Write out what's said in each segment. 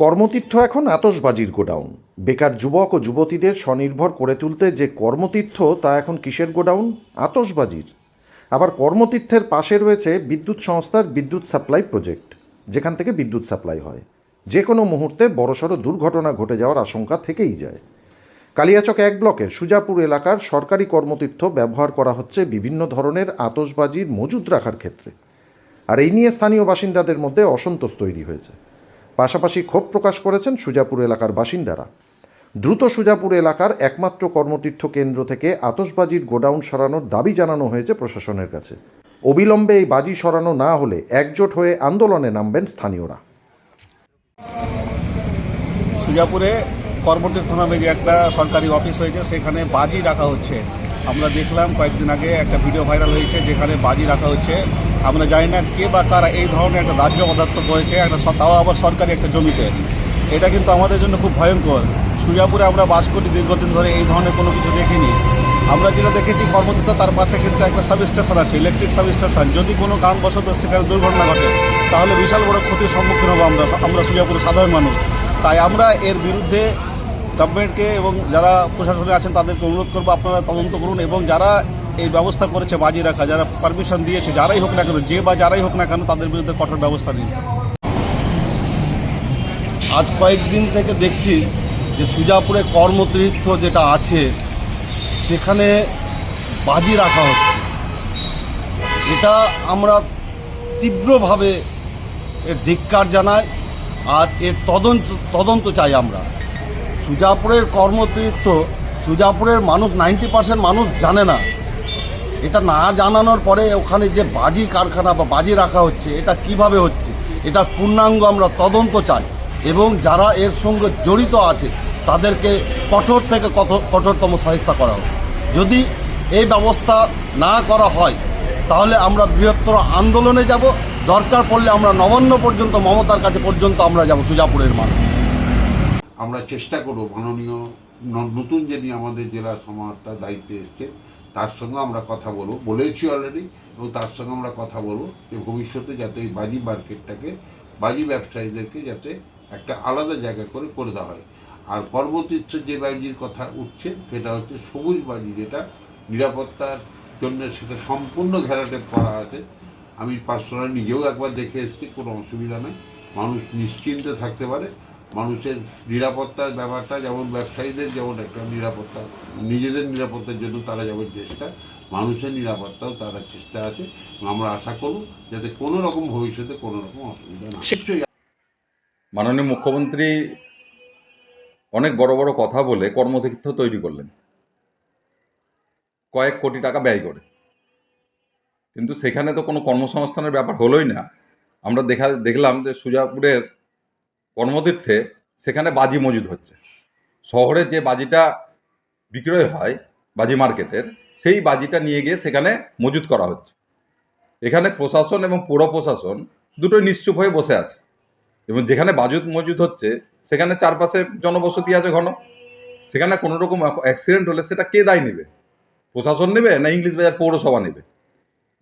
কর্মতীর্থ এখন আতসবাজির গোডাউন। বেকার যুবক ও যুবতীদের স্বনির্ভর করে তুলতে যে কর্মতীর্থ, তা এখন কিসের গোডাউন? আতসবাজির আবার কর্মতীর্থের পাশে রয়েছে বিদ্যুৎ সংস্থার বিদ্যুৎ সাপ্লাই প্রজেক্ট, যেখান থেকে বিদ্যুৎ সাপ্লাই হয়। যে কোনো মুহূর্তে বড়সড় দুর্ঘটনা ঘটে যাওয়ার আশঙ্কা থেকেই যায়। কালিয়াচক এক ব্লকের সুজাপুর এলাকার সরকারি কর্মতীর্থ ব্যবহার করা হচ্ছে বিভিন্ন ধরনের আতসবাজির মজুদ রাখার ক্ষেত্রে। আর এই নিয়ে স্থানীয় বাসিন্দাদের মধ্যে অসন্তোষ তৈরি হয়েছে। পাশাপাশি ক্ষোভ প্রকাশ করেছেন সুজাপুর এলাকার বাসিন্দারা। দ্রুত সুজাপুর এলাকার একমাত্র কর্মতীর্থ কেন্দ্র থেকে আতসবাজির গোডাউন সরানোর দাবি জানানো হয়েছে প্রশাসনের কাছে। অবিলম্বে এই বাজি সরানো না হলে একজোট হয়ে আন্দোলনে নামবেন স্থানীয়রা। সুজাপুরে কর্মতীর্থ নামে যে একটা সরকারি অফিস হয়েছে, সেখানে বাজি রাখা হচ্ছে। আমরা দেখলাম কয়েকদিন আগে একটা ভিডিও ভাইরাল হয়েছে যেখানে বাজি রাখা হচ্ছে আমরা জানি না কে বা কারা এই ধরনের একটা দাহ্য পদার্থ করেছে, একটা তাও আবার সরকারি একটা জমিতে। এটা কিন্তু আমাদের জন্য খুব ভয়ঙ্কর। সুজাপুরে আমরা বাস করি, দীর্ঘদিন ধরে এই ধরনের কোনো কিছু দেখিনি। আমরা যেটা দেখেছি কর্মতীর্থ তার পাশে কিন্তু একটা সাব স্টেশন আছে, ইলেকট্রিক সাব স্টেশন যদি কোনো কারণবশত সেখানে দুর্ঘটনা ঘটে, তাহলে বিশাল বড় ক্ষতির সম্মুখীন হব আমরা আমরা সুজাপুরের সাধারণ মানুষ। তাই আমরা এর বিরুদ্ধে গভর্নমেন্টকে এবং যারা প্রশাসনে আছেন তাদেরকে অনুরোধ করব আপনারা তদন্ত করুন এবং যারা এই ব্যবস্থা করেছে বাজি রাখা, যারা পারমিশন দিয়েছে, যারাই হোক না কেন, যে বা যারাই হোক না কেন তাদের বিরুদ্ধে কঠোর ব্যবস্থা নিন। আজ কয়েকদিন থেকে দেখছি যে সুজাপুরে কর্মতীর্থ যেটা আছে, সেখানে বাজি রাখা হচ্ছে। এটা আমরা তীব্রভাবে এর ধিক্কার জানাই আর এর তদন্ত তদন্ত চাই আমরা। সুজাপুরের কর্মতীর্থ, সুজাপুরের মানুষ নাইনটি পার্সেন্ট মানুষ জানে না। এটা না জানানোর পরে ওখানে যে বাজি কারখানা বা বাজি রাখা হচ্ছে, এটা কীভাবে হচ্ছে? এটার পূর্ণাঙ্গ আমরা তদন্ত চাই। এবং যারা এর সঙ্গে জড়িত আছে, তাদেরকে কঠোর থেকে কঠোর কঠোরতম সহায়তা করা হবে যদি এই ব্যবস্থা না করা হয়, তাহলে আমরা বৃহত্তর আন্দোলনে যাব। দরকার পড়লে আমরা নবান্ন পর্যন্ত, মমতার কাছে পর্যন্ত আমরা যাব সুজাপুরের মানুষ। আমরা চেষ্টা করব, মাননীয় নতুন যিনি আমাদের জেলা সমাহর্তার দায়িত্বে এসছে তার সঙ্গে আমরা কথা বলব। বলেছি অলরেডি এবং তার সঙ্গে আমরা কথা বলব যে ভবিষ্যতে যাতে এই বাজি মার্কেটটাকে, বাজি ব্যবসায়ীদেরকে যাতে একটা আলাদা জায়গা করে করে দেওয়া হয়। আর কর্মতীর্থ যে বাজির কথা উঠছে সেটা হচ্ছে সবুজ বাজি, যেটা নিরাপত্তার জন্য সেটা সম্পূর্ণ ঘেরাটেপ করা আছে। আমি পার্সোনাল নিজেও একবার দেখে এসেছি, কোনো অসুবিধা নেই। মানুষ নিশ্চিন্তে থাকতে পারে। মানুষের নিরাপত্তার ব্যাপারটা, যেমন ব্যবসায়ীদের যেমন একটা নিরাপত্তা, নিজেদের নিরাপত্তার জন্য তারা যেমন চেষ্টা, মানুষের নিরাপত্তাও তারা চেষ্টা আছে। আমরা আশা করব যাতে কোনো রকম ভবিষ্যতে কোনো রকম অসুবিধা না নিশ্চয়ই মাননীয় মুখ্যমন্ত্রী অনেক বড় বড় কথা বলে কর্মতীর্থ তৈরি করলেন। কয়েক কোটি টাকা ব্যয় করে। কিন্তু সেখানে তো কোনো কর্মসংস্থানের ব্যাপার হলোই না। আমরা দেখা দেখলাম যে সুজাপুরের কর্মতীর্থে সেখানে বাজি মজুদ হচ্ছে। শহরে যে বাজিটা বিক্রয় হয়, বাজি মার্কেটের, সেই বাজিটা নিয়ে গিয়ে সেখানে মজুদ করা হচ্ছে। এখানে প্রশাসন এবং পৌর প্রশাসন দুটোই নিশ্চুপ হয়ে বসে আছে। এবং যেখানে বাজুত মজুদ হচ্ছে, সেখানে চারপাশে জনবসতি আছে ঘন। সেখানে কোনো রকম অ্যাক্সিডেন্ট হলে সেটা কে দায় নেবে? প্রশাসন নেবে না ইংলিশ বাজার পৌরসভা নেবে?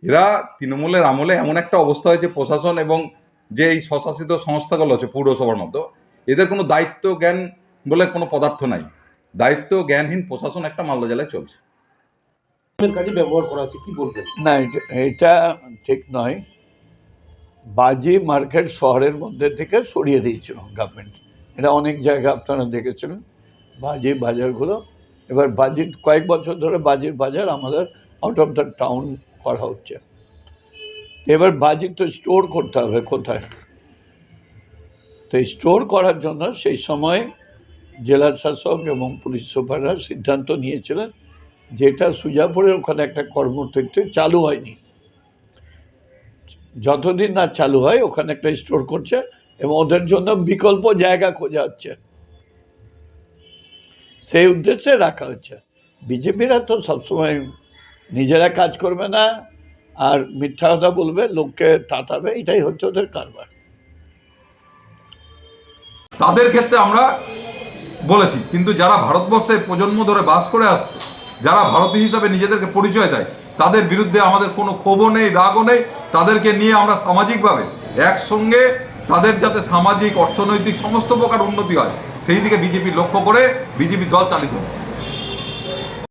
এরা তৃণমূলের আমলে এমন একটা অবস্থা হয়েছে প্রশাসন এবং যে এই স্বশাসিত সংস্থাগুলো আছে পৌরসভার মতো এদের কোনো দায়িত্ব জ্ঞান বলে কোনো পদার্থ নাই। দায়িত্ব জ্ঞানহীন প্রশাসন একটা মালদা জেলায় চলছে। কাজে ব্যবহার করা হচ্ছে কি বলবেন? না এটা- এটা ঠিক নয়। বাজি মার্কেট শহরের মধ্যে থেকে সরিয়ে দিয়েছিল গভর্নমেন্ট এটা অনেক জায়গা আপনারা দেখেছিলেন বাজি বাজারগুলো। এবার বাজির কয়েক বছর ধরে বাজির বাজার আমাদের আউট অফ দ্য টাউন করা হচ্ছে। এবার বাজি তো স্টোর করতে হবে কোথায়? তো স্টোর করার জন্য সেই সময় জেলা শাসক এবং পুলিশ সুপাররা সিদ্ধান্ত নিয়েছিলেন যেটা সুজাপুরের ওখানে একটা কর্মক্ষেত্র চালু হয়নি। যতদিন না চালু হয়, ওখানে একটা স্টোর করছে এবং ওদের জন্য বিকল্প জায়গা খোঁজা হচ্ছে। সেই উদ্দেশ্যে রাখা হচ্ছে। বিজেপিরা তো সবসময় নিজেরা কাজ করবে না আর মিথ্যা কথা বলবে, লোককে তাতাবে, এটাই হচ্ছে ওদের কারবার। তাদের ক্ষেত্রে আমরা বলেছি, কিন্তু যারা ভারতবর্ষে প্রজন্ম ধরে বাস করে আসছে, যারা ভারতীয় হিসাবে নিজেদেরকে পরিচয় দেয়, তাদের বিরুদ্ধে আমাদের কোনো ক্ষোভও নেই, রাগও নেই, তাদেরকে নিয়ে আমরা সামাজিকভাবে একসঙ্গে তাদের যাতে সামাজিক, অর্থনৈতিক সমস্ত প্রকার উন্নতি হয়, সেই দিকে বিজেপি লক্ষ্য করে বিজেপি দল চালিত হচ্ছে।